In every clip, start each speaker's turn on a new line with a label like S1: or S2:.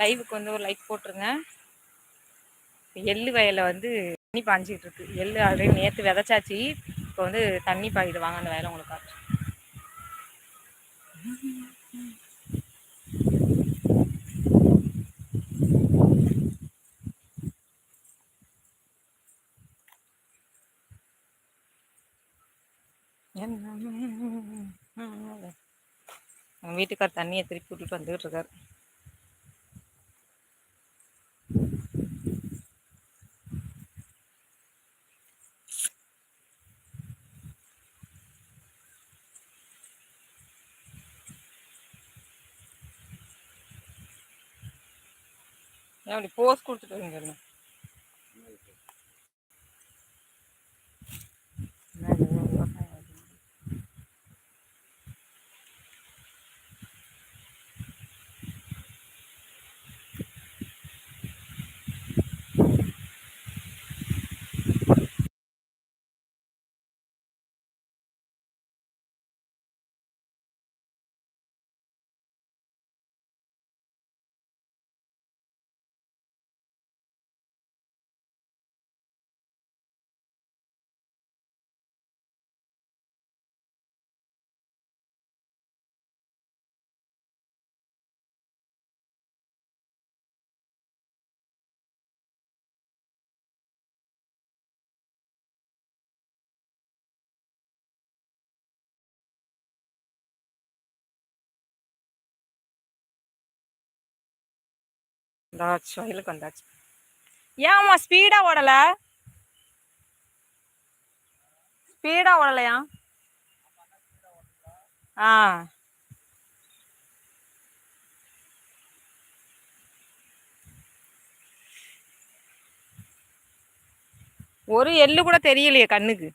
S1: லைவுக்கு வந்து ஒரு லைக் போட்டுருங்க. எள்ளு வயலில் வந்து தண்ணி பாஞ்சிக்கிட்டு இருக்கு எள்ளு ஆல்ரெடி நேற்று விதைச்சாச்சு. இப்போ வந்து தண்ணி பாயுது வாங்க அந்த வயலை உங்களுக்கு. காட்டு எங்கள் வீட்டுக்கார் தண்ணியை திருப்பி விட்டுட்டு வந்துகிட்டு இருக்காரு. அப்படி போஸ் கொடுத்துட்டு வரீங்க வந்தாச்சு வயலுக்கு வந்தாச்சு. ஏம்மா ஸ்பீடா ஓடல? ஸ்பீடா ஓடலையா? ஆ. ஒரு எள்ளு கூட தெரியலையே கண்ணுக்கு.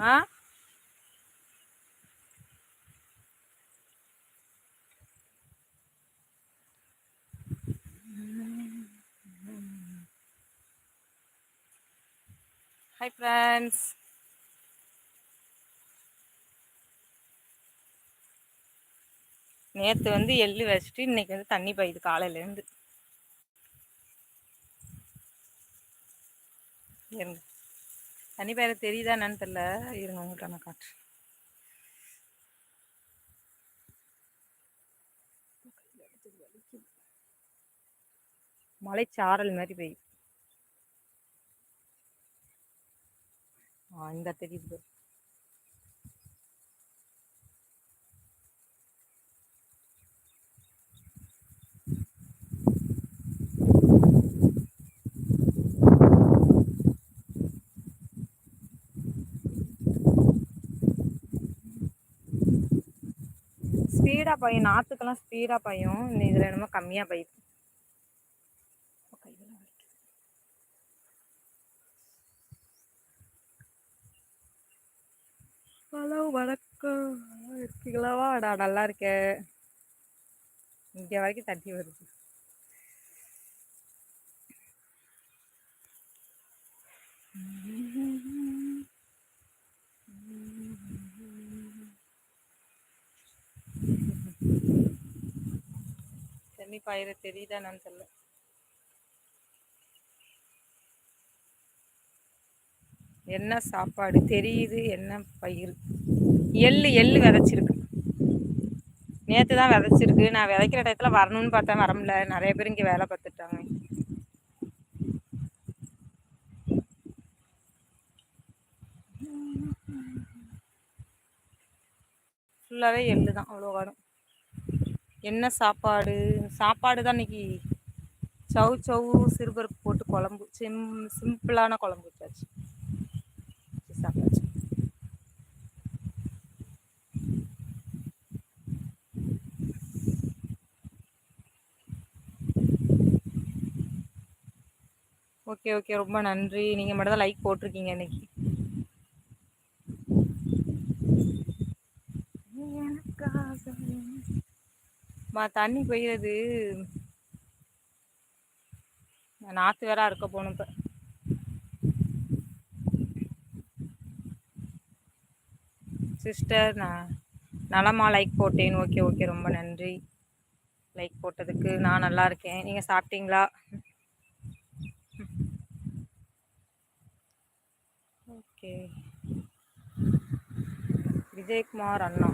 S1: ஆ? ஹாய் ஃப்ரெண்ட்ஸ் நேற்று வந்து எள்ளு வச்சுட்டு இன்னைக்கு வந்து தண்ணி பாயுது காலையிலேருந்து. இருங்க. தண்ணி பாயிர தெரியுதா என்னன்னு தெரில இருங்க உங்கள்கிட்ட நான் காட்டுறேன். மலைச்சாரல் மாதிரி பெய்யும் ஆ இந்த தெரியுது. ஸ்பீடாக பாயும் நாற்றுக்கெல்லாம் ஸ்பீடாக பாயும். இந்த இதில் என்னமோ கம்மியாக பாயுது. ஹலோ வணக்கம். இருக்கீங்களாவா வாடா நல்லா இருக்கேன். இங்கே வரைக்கும் தண்ணி வருது. தண்ணி பாயிர தெரியுதா என்னன்னு தெரியல. என்ன சாப்பாடு? தெரியுது என்ன பயிர் எள்ளு எள்ளு விதைச்சிருக்கு. நேற்று தான் விதைச்சிருக்கு. நான் விதைக்கிற டயத்தில் வரணும்னு பார்த்தேன். வர முடியல நிறைய பேர் இங்கே வேலை பார்த்துட்டாங்க. ஃபுல்லாகவே எள்ளு தான். அவ்வளோ வரும் என்ன சாப்பாடு? சாப்பாடு தான் இன்னைக்கு. சவு சவு சிறுபருப்பு போட்டு குழம்பு. சிம் சிம்பிளான குழம்பு வச்சாச்சு சாப்பிட்டாச்சு ஓகே ஓகே ரொம்ப நன்றி. நீங்கள் மட்டும் தான் லைக் போட்டிருக்கீங்க இன்னைக்கு. மா தண்ணி பெய்யுறது நாற்று வேற அறுக்க போகணும் இப்போ. சிஸ்டர் நான் நலமா லைக் போட்டேன். ஓகே ஓகே ரொம்ப நன்றி. லைக் போட்டதுக்கு நான் நல்லா இருக்கேன். நீங்கள் சாப்பிட்டீங்களா? ஓகே. விஜயகுமார் அண்ணா.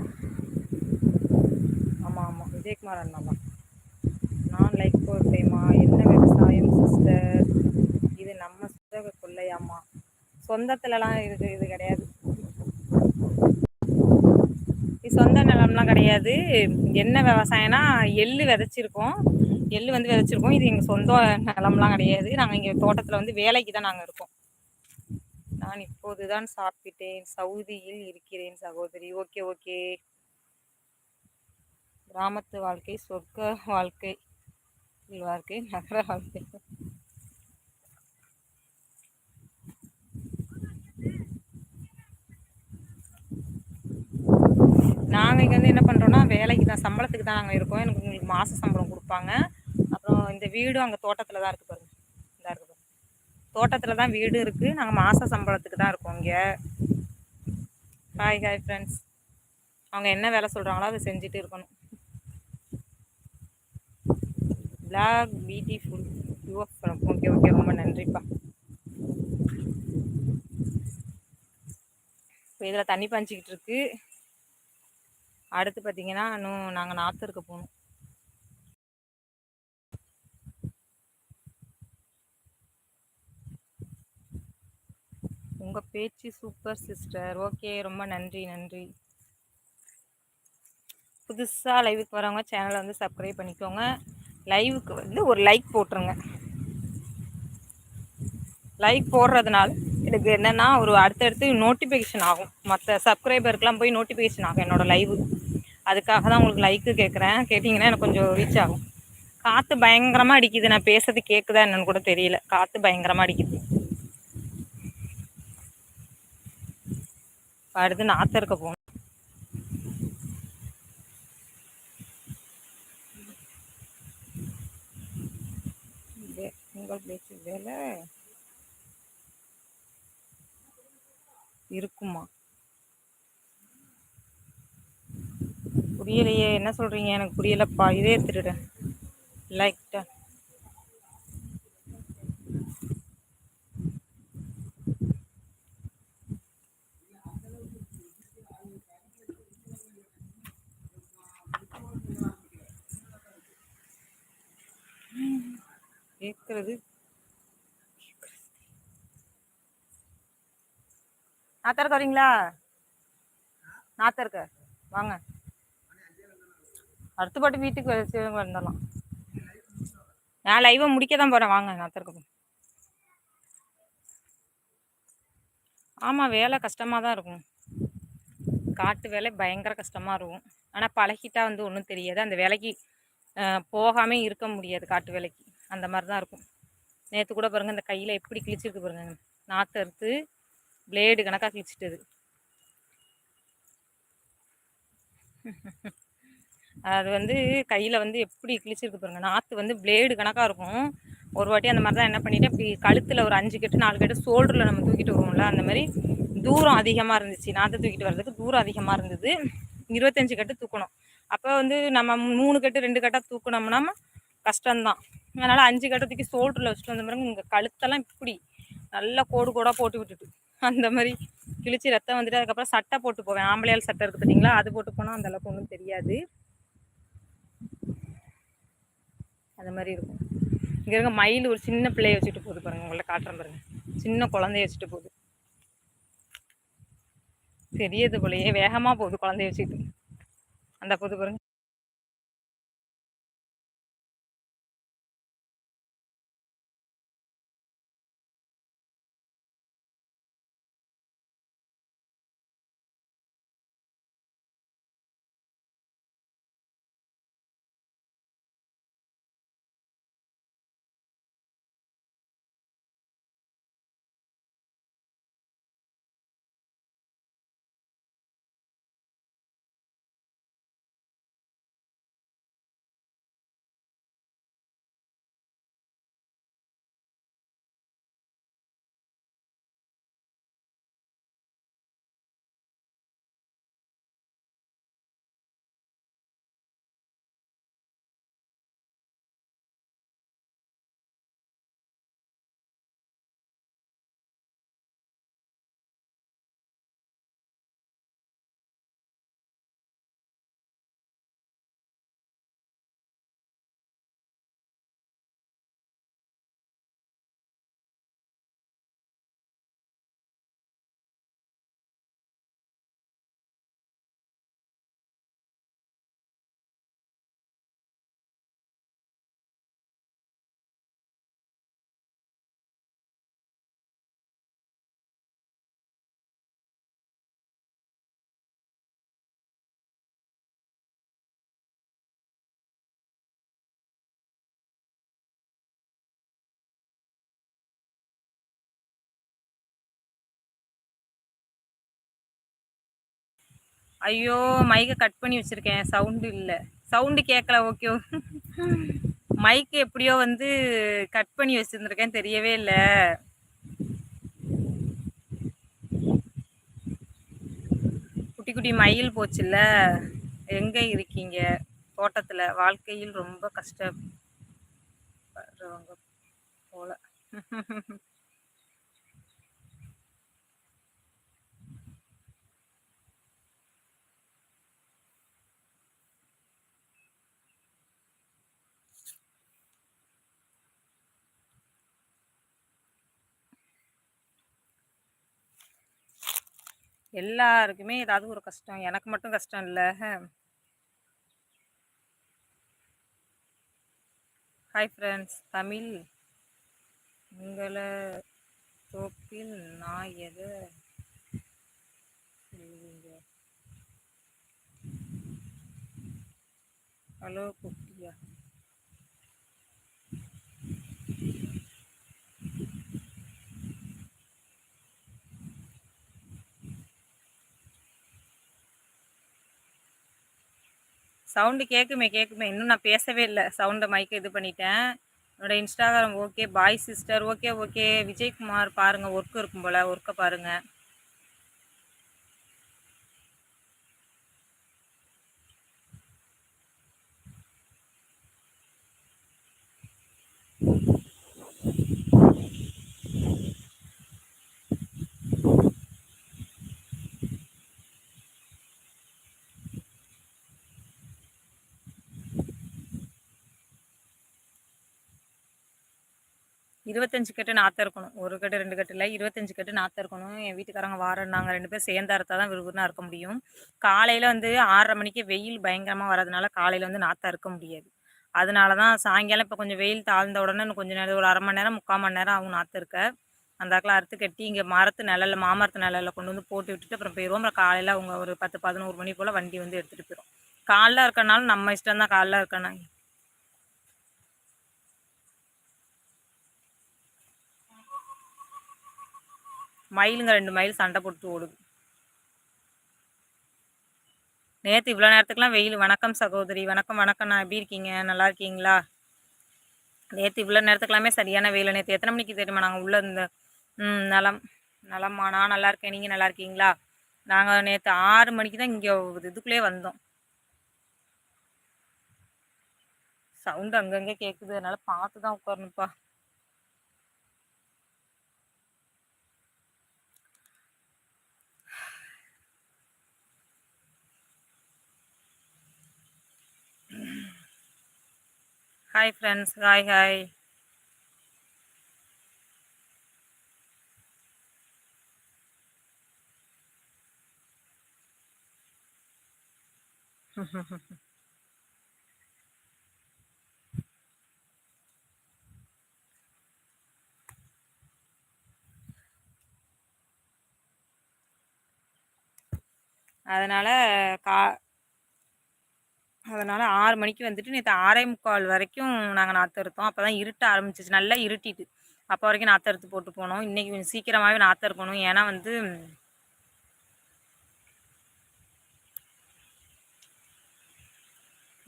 S1: ஆமாம் ஆமாம் விஜயகுமார் அண்ணா தான். நான் லைக் போட்டேம்மா என்ன விவசாயம் சிஸ்டர் இது நம்ம சுத்தக கொள்ளையாம்மா சொந்தத்துலலாம் இது இது கிடையாது. இது சொந்த நிலம்லாம் கிடையாது. என்ன விவசாயம்னா எள்ளு விதைச்சிருக்கோம். எள்ளு வந்து விதைச்சிருக்கோம். இது எங்கள் சொந்த நிலம்லாம் கிடையாது. நாங்கள் இங்கே தோட்டத்தில் வந்து வேலைக்கு தான் நாங்கள் இருக்கோம். நான் இப்போதுதான் சாப்பிட்டேன். சவுதியில் இருக்கிறேன் சகோதரி. Okay okay. கிராமத்து வாழ்க்கை சொர்க்க வாழ்க்கை வாழ்க்கை நகர வாழ்க்கை. நாங்கள் இங்கே வந்து என்ன பண்ணுறோன்னா வேலைக்கு தான் சம்பளத்துக்கு தான் நாங்கள் இருக்கோம். எனக்கு உங்களுக்கு மாத சம்பளம் கொடுப்பாங்க. அப்புறம் இந்த வீடும் அங்கே தோட்டத்தில் தான் இருக்குது இருக்குது. தோட்டத்தில் தான் வீடு இருக்குது நாங்கள் மாத சம்பளத்துக்கு தான் இருக்கோம் இங்கே. ஹாய் ஹாய் ஃப்ரெண்ட்ஸ் அவங்க என்ன வேலை சொல்கிறாங்களோ அதை செஞ்சுட்டு இருக்கணும். Black beautiful your okay okay ரொம்ப நன்றிப்பா. இப்போ இதில் தண்ணி பஞ்சிக்கிட்டு இருக்கு. அடுத்து பார்த்தீங்கன்னா இன்னும் நாங்கள் நாத்தருக்கு போகணும். உங்கள் பேச்சு சூப்பர் சிஸ்டர் ஓகே ரொம்ப நன்றி நன்றி. புதுசாக லைவுக்கு வரவங்க சேனலை வந்து சப்ஸ்கிரைப் பண்ணிக்கோங்க. லைவுக்கு வந்து ஒரு லைக் போட்டுருங்க. லைக் போடுறதுனால எனக்கு என்னென்னா ஒரு அடுத்தடுத்து நோட்டிஃபிகேஷன் ஆகும். மற்ற சப்ஸ்கிரைபருக்கெலாம் போய் நோட்டிஃபிகேஷன் ஆகும் என்னோடய லைவு அதுக்காக தான் உங்களுக்கு லைக்கு கேட்குறேன் கேட்டிங்கன்னா எனக்கு கொஞ்சம் ரீச் ஆகும். காற்று பயங்கரமாக அடிக்குது. நான் பேசுறது கேட்குதா என்னன்னு கூட தெரியல. காற்று பயங்கரமாக அடிக்குது. அடுத்து நாற்று இருக்க போகணும். உங்கள் பேச்சு வேலை இருக்குமா? புரியலையே என்ன சொல்கிறீங்க எனக்கு புரியலப்பா. இதே திருட லைக்டா கேட்குறது நாத்தருக்கு வரீங்களா? நாத்தருக்கு வாங்க. அடுத்த பாட்டு வீட்டுக்கு வந்துடலாம் நான் லைவை முடிக்க தான் போகிறேன் வாங்க நாத்தருக்கு ஆமாம் வேலை கஷ்டமாக தான் இருக்கும். காட்டு வேலை பயங்கர கஷ்டமாக இருக்கும். ஆனால் பழகிட்டா வந்து ஒன்றும் தெரியாது. அந்த வேலைக்கு போகாமல் இருக்க முடியாது காட்டு வேலைக்கு. அந்த மாதிரி தான் இருக்கும். நேற்று கூட பாருங்கள் இந்த கையில் எப்படி கிழிச்சிருக்கு பாருங்கள் நாற்று அறுத்து பிளேடு கணக்காக கிழிச்சிட்டது. அது வந்து கையில் வந்து எப்படி கிழிச்சிருக்கு பாருங்கள் நாற்று வந்து பிளேடு கணக்காக இருக்கும். ஒரு வாட்டி அந்த மாதிரி தான் என்ன பண்ணிவிட்டேன் இப்படி கழுத்தில் ஒரு அஞ்சு கட்டு நாலு கட்டு ஷோல்டரில் நம்ம தூக்கிட்டு வருவோம்ல அந்த மாதிரி தூரம் அதிகமாக இருந்துச்சு. நாற்று தூக்கிட்டு வர்றதுக்கு தூரம் அதிகமாக இருந்தது. இருபத்தஞ்சி கட்டு தூக்கணும். அப்போ வந்து நம்ம மூணு கட்டு ரெண்டு கட்டாக தூக்கினோம்னா கஷ்டம்தான். அதனால் அஞ்சு கட்டத்துக்கு தூக்கி வச்சுட்டு வந்த பிறகு உங்கள் கழுத்தெல்லாம் இப்படி நல்லா கோடு கோடாக போட்டு விட்டுட்டு. அந்த மாதிரி கிழிச்சு ரத்தம் வந்துட்டு அதுக்கப்புறம் சட்டை போட்டு போவேன். ஆம்பளையால் சட்டை இருக்குது பார்த்தீங்களா அது போட்டு போனால் அந்தளவுக்கு ஒன்றும் தெரியாது. அந்த மாதிரி இருக்கும். இங்கே இருக்க மயில் ஒரு சின்ன பிள்ளைய வச்சுட்டு போகுது பாருங்கள் உங்களை காட்டுறேன் பாருங்கள் சின்ன குழந்தைய வச்சுட்டு போகுது. தெரியது போலையே. வேகமாக போகுது குழந்தைய வச்சுட்டு அந்த போது பாருங்க. ஐயோ மைக்கை கட் பண்ணி வச்சுருக்கேன். சவுண்டு இல்லை. சவுண்டு கேட்கல ஓகே மைக்கு எப்படியோ வந்து கட் பண்ணி வச்சுருந்துருக்கேன் தெரியவே இல்லை. குட்டி குட்டி மயில் போச்சுல்ல. எங்கே இருக்கீங்க? தோட்டத்தில். வாழ்க்கையில் ரொம்ப கஷ்டப்படுறவங்க போல. எல்லாருக்குமே ஏதாவது ஒரு கஷ்டம். எனக்கு மட்டும் கஷ்டம் இல்லை. ஹாய் ஃப்ரெண்ட்ஸ் தமிழ் உங்களை தோப்பில் நான் எதை ஹலோ குட்டியா. சவுண்டு கேட்குமே கேட்குமே இன்னும் நான் பேசவே இல்லை. சவுண்டை மைக்கை இது பண்ணிட்டேன். என்னோட Instagram okay bye sister okay okay Vijaykumar பாருங்கள் ஒர்க் இருக்கும் போல். ஒர்க்கை பாருங்கள் இருபத்தஞ்சு கட்டு நாற்று இருக்கணும். ஒரு கட்டு ரெண்டு கட்டு இல்லை இருபத்தஞ்சு கட்டு நாற்று இருக்கணும். என் வீட்டுக்காரங்க வாரம் நாங்கள் ரெண்டு பேரும் சேர்ந்து அறுத்தா தான் விறுவிறுனா இருக்க முடியும். காலையில் வந்து ஆறரை மணிக்கு வெயில் பயங்கரமாக வரதுனால காலையில் வந்து நாற்று அறுக்க முடியாது. அதனால தான் சாயங்காலம் இப்போ கொஞ்சம் வெயில் தாழ்ந்த உடனே கொஞ்சம் நேரம் ஒரு அரை மணி நேரம் முக்கால் மணி நேரம் ஆகும் நாற்று இருக்க. அந்த அக்கில் அறுத்து கட்டி இங்கே மரத்து நிழலில் மாமரத்து நிழலில் கொண்டு வந்து போட்டு விட்டுட்டு அப்புறம் போயிடுவோம் அப்புறம் காலையில் அவங்க ஒரு பத்து பதினோரு மணி போல் வண்டி வந்து எடுத்துகிட்டு போயிடும் காலைல இருக்கனாலும் நம்ம இஷ்டம் தான் காலைல இருக்கணும் மயிலுங்க ரெண்டு மயில் சண்டை போட்டு ஓடுது. நேற்று இவ்வளோ நேரத்துக்குலாம் வெயில். வணக்கம் சகோதரி. வணக்கம் வணக்கம். நான் எப்படி இருக்கீங்க? நல்லா இருக்கீங்களா? நேற்று இவ்வளோ நேரத்துக்கெல்லாமே சரியான வெயில். நேற்று எத்தனை மணிக்கு தெரியுமா நாங்கள் உள்ள இந்த ம் நலம் நலம்மா. நான் நல்லா இருக்கேன். நீங்கள் நல்லா இருக்கீங்களா? நாங்கள் நேற்று ஆறு மணிக்கு தான் இங்கே இதுக்குள்ளேயே வந்தோம். சவுண்டு அங்கங்கே கேட்குது அதனால் பார்த்து தான் உட்காரணுப்பா ஹாய் ஃப்ரெண்ட்ஸ் ஹாய் ஹாய் அதனால் கா அதனால் ஆறு மணிக்கு வந்துட்டு நேற்று ஆறே முக்கால் வரைக்கும் நாங்கள் நாற்று அறுத்தோம். அப்போ தான் இருட்ட ஆரம்பிச்சிச்சு. நல்லா இருட்டிட்டு. அப்போ வரைக்கும் நாற்று அறுத்து போட்டு போனோம். இன்றைக்கி கொஞ்சம் சீக்கிரமாகவே நாற்று இருக்கணும் ஏன்னா வந்து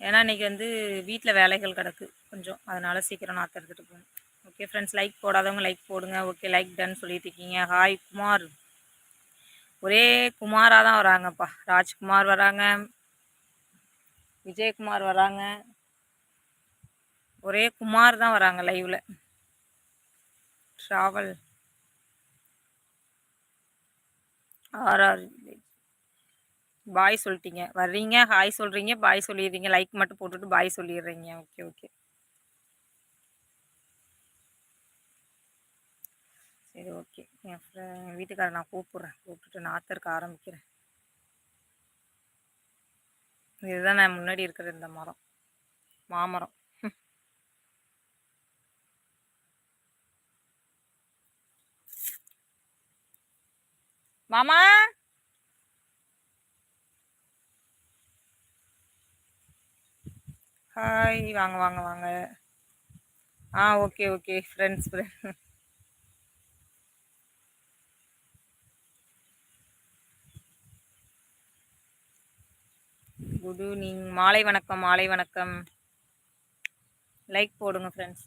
S1: ஏன்னா இன்றைக்கி வந்து வீட்டில் வேலைகள் கிடக்கு கொஞ்சம். அதனால் சீக்கிரம் நாற்று அறுத்துட்டு போகணும். ஓகே ஃப்ரெண்ட்ஸ் லைக் போடாதவங்க லைக் போடுங்க. ஓகே லைக் டன் சொல்லிட்டு இருக்கீங்க. ஹாய் குமார். ஒரே குமாராக தான் வராங்கப்பா. ராஜ்குமார் வராங்க. விஜயகுமார் வராங்க. ஒரே குமார் தான் வராங்க லைவில் ட்ராவல் ஆர்ஆர் பாய் சொல்லிட்டீங்க. வர்றீங்க ஹாய் சொல்கிறீங்க பாய் சொல்லிடுறீங்க. லைக் மட்டும் போட்டுட்டு பாய் சொல்லிடுறீங்க. ஓகே ஓகே சரி ஓகே என் ஃப்ரெண்ட் வீட்டுக்கார நான் கூப்பிட்றேன். கூப்பிட்டுட்டு நாத்தருக்கு ஆரம்பிக்கிறேன். இதுதான் நான் முன்னாடி இருக்கிற இந்த மரம். மாமரம். மாமா? ஹாய் வாங்க வாங்க வாங்க. ஆ okay okay friends friends good evening மாலை வணக்கம் மாலை வணக்கம். லைக் போடுங்க ஃப்ரெண்ட்ஸ்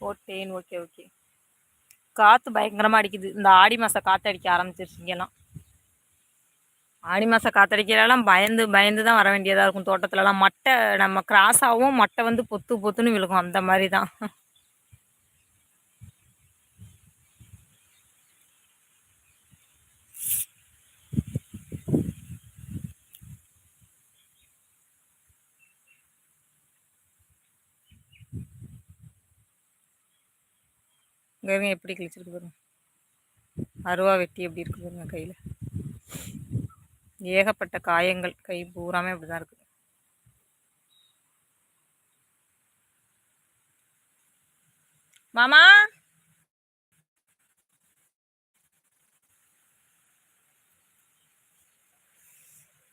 S1: போட்டேன் ஓகே ஓகே. காற்று பயங்கரமாக அடிக்குது. இந்த ஆடி மாதம் காற்று அடிக்க ஆரம்பிச்சிருச்சு இங்கெல்லாம். ஆடி மாதம் காற்றடிக்கிறலாம் பயந்து பயந்து தான் வர வேண்டியதாக இருக்கும். தோட்டத்துலலாம் மட்டை நம்ம கிராஸாகவும் மட்டை வந்து பொத்து பொத்துன்னு விழுகும். அந்த மாதிரி தான். பாருங்க எப்படி கிழிச்சிருக்கு பாருங்க. அருவா வெட்டி எப்படி இருக்கு பாருங்க கையில். ஏகப்பட்ட காயங்கள் கை பூராமே அப்படிதான் இருக்கு. மாமா!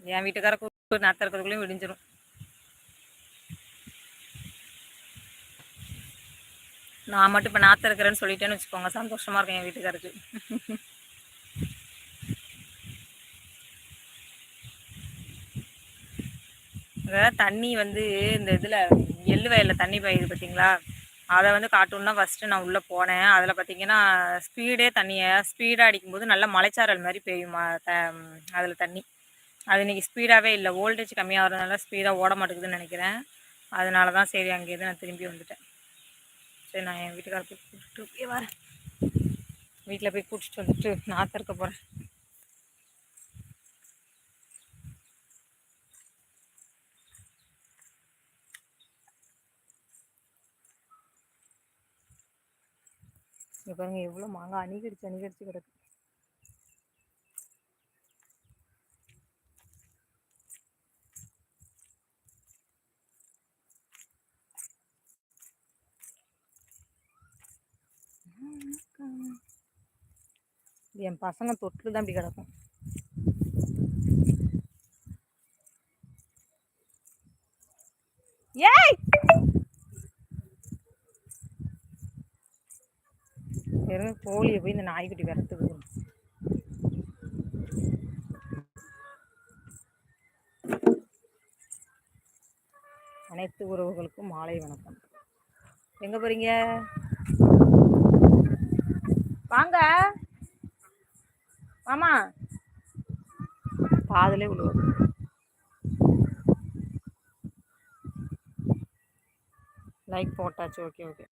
S1: என் வீட்டுக்கார கூப்பிட்டு நாத்த இருக்கிறதுக்குள்ளேயும் விடிஞ்சிடும் நான் மட்டும் இப்போ நாத்த இருக்கிறேன்னு சொல்லிட்டேன்னு வச்சுக்கோங்க. சந்தோஷமாக இருக்கும் என் வீட்டுக்காருக்கு. தண்ணி வந்து இந்த இதில் எள்ளு வயலில் தண்ணி பாயுது பார்த்தீங்களா அதை வந்து காட்டணுன்னா ஃபஸ்ட்டு நான் உள்ளே போனேன். அதில் பார்த்தீங்கன்னா ஸ்பீடே தண்ணியை ஸ்பீடாக அடிக்கும்போது நல்லா மலைச்சாரல் மாதிரி பெய்யுமா த அதில் தண்ணி. அது இன்றைக்கி ஸ்பீடாகவே இல்லை. வோல்டேஜ் கம்மியாகிறதுனால ஸ்பீடாக ஓட மாட்டேங்குதுன்னு நினைக்கிறேன். அதனால தான் சரி அங்கேருந்து நான் திரும்பி வந்துட்டேன். சரி நான் என் வீட்டுக்கார போய் கூப்பிட்டு போய் வரேன். வீட்டில் போய் கூட்டிட்டு வந்துட்டு நான் இருக்க போகிறேன் இங்கே பாருங்க எவ்வளோ மாங்காய் அணிகடிச்சு அணிகடிச்சு கிடக்கு. என் பசங்க தொட்டில் தான் இப்படி கிடக்கும். ஏய்! வெறும் கோழியை போய் இந்த நாய்க்குட்டி விரட்டுது அனைத்து உறவுகளுக்கும் மாலை வணக்கம். எங்கே போகிறீங்க வாங்க ஆமா. காதலே விழுவது. லைக் போட்டாச்சு ஓகே ஓகே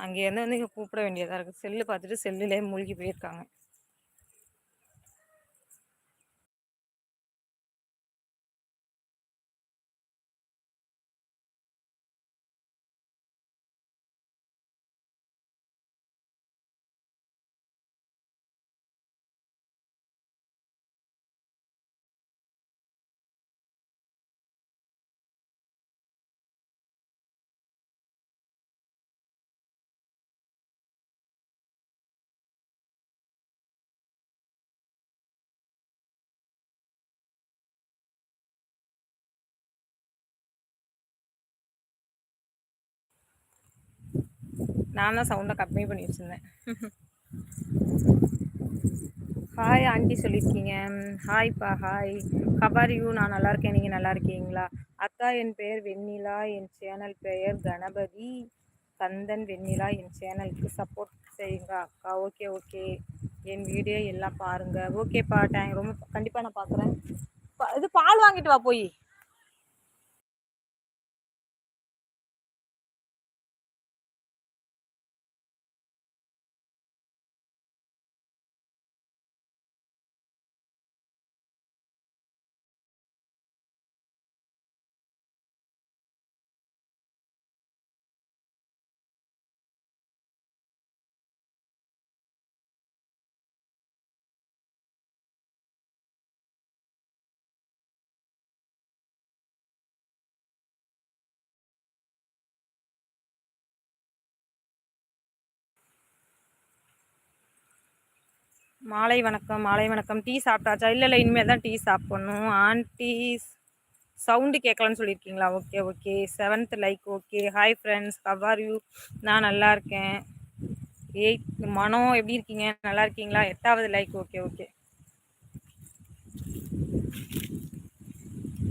S1: அங்கேருந்து வந்து இங்கே கூப்பிட வேண்டியதாக இருக்குது செல்லு பார்த்துட்டு செல்லுலேயே மூழ்கி போயிருக்காங்க. நான் தான் சவுண்டை கம்மி பண்ணி வச்சுருந்தேன். ஹாய் ஆண்டி சொல்லியிருக்கீங்க ஹாய்ப்பா ஹாய் கபார் யூ நான் நல்லா இருக்கேன். நீங்கள் நல்லா இருக்கீங்களா? அக்கா என் பெயர் வெண்ணிலா. என் சேனல் பெயர் கணபதி. கந்தன் வெண்ணிலா. என் சேனலுக்கு சப்போர்ட் செய்யுங்க அக்கா. ஓகே ஓகே என் வீடியோ எல்லாம் பாருங்கள் ஓகேப்பா டேங்க் ரொம்ப கண்டிப்பாக நான் பார்க்குறேன் இது பால் வாங்கிட்டு வா போய். மாலை வணக்கம் மாலை வணக்கம். டீ சாப்பிட்டாச்சா? இல்லை இல்லை இனிமேல் தான் டீ சாப்பிட்ணும். ஆன்டி சவுண்டு கேட்கலன்னு சொல்லியிருக்கீங்களா? Okay okay. Seventh like okay. Hi friends how are you நான் நல்லா இருக்கேன். எயிட் மனம் எப்படி இருக்கீங்க? நல்லா இருக்கீங்களா? எட்டாவது லைக் ஓகே ஓகே.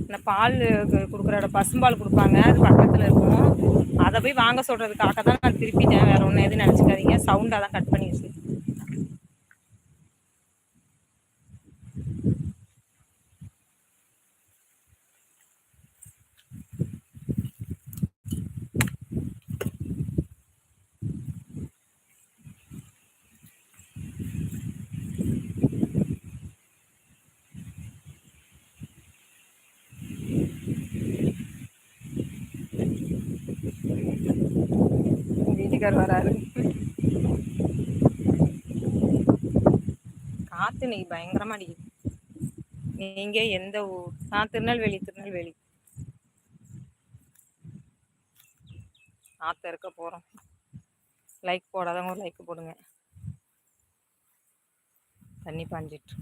S1: இந்த பால் கொடுக்குற பசும்பால் கொடுப்பாங்க. அது பக்கத்தில் இருக்கும். அதை போய் வாங்க சொல்கிறதுக்காக தான் நான் திருப்பிட்டேன். வேறு ஒன்று எதுவும் நினச்சிக்காதீங்க. சவுண்டாக தான் கட் பண்ணி வச்சு வீட்டுக்கார் வராரு. காத்து நீ பயங்கரமா அடிக்குது. நீங்க எந்த ஊர் நான் திருநெல்வேலி திருநெல்வேலி. ஆத்த இருக்க போறோம். லைக் போடாதவங்க ஒரு லைக் போடுங்க. தண்ணி பாஞ்சிட்டு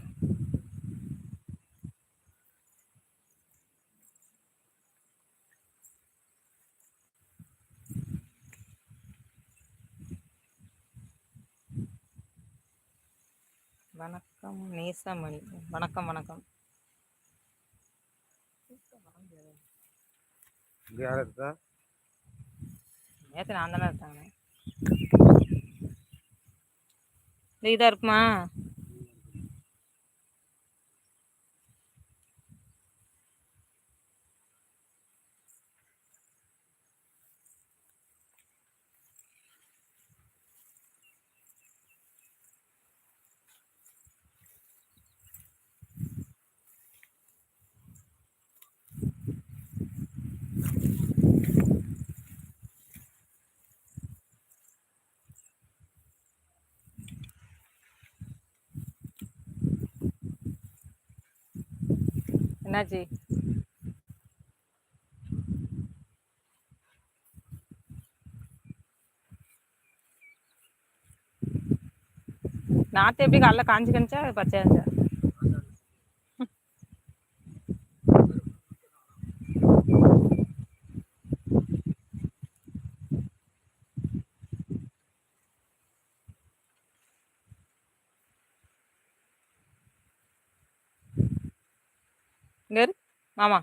S1: வணக்கம் நேசமணி. வணக்கம் வணக்கம்.
S2: யார் இருக்கா?
S1: நேற்று நான் தானே இருக்காங்க இதாக இருக்குமா? என்னாச்சு? நாற்று எப்படி காலைல காஞ்சி கணிச்சா பச்சை இருந்துச்சா? இங்க மாமா.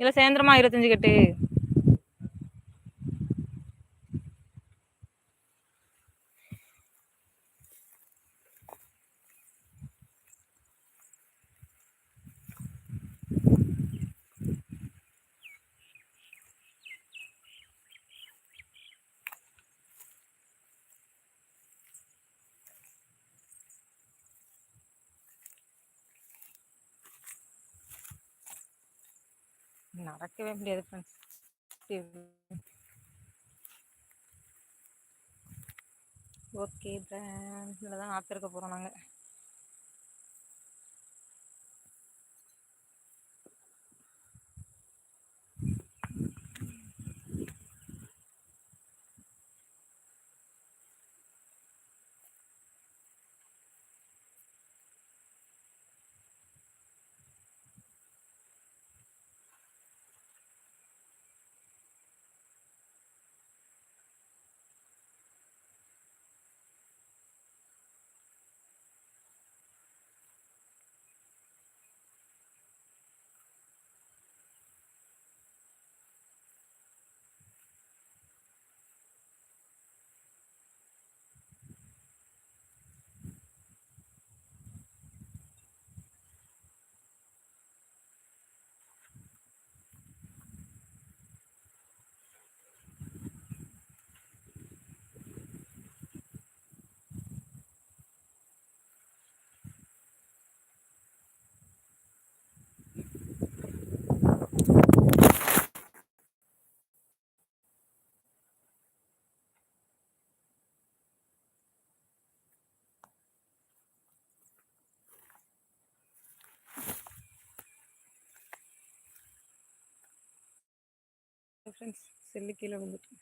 S1: இல்லை சேந்திரமா இருபத்தஞ்சு கட்டு. நடக்கவே முடியாது ஃப்ரெண்ட்ஸ் ஓகே ஃப்ரெண்ட்ஸ் தான் ஆத்திருக்க போகிறோம் நாங்கள் ஃப்ரெண்ட்ஸ் செல்லு கீழே வந்துட்டு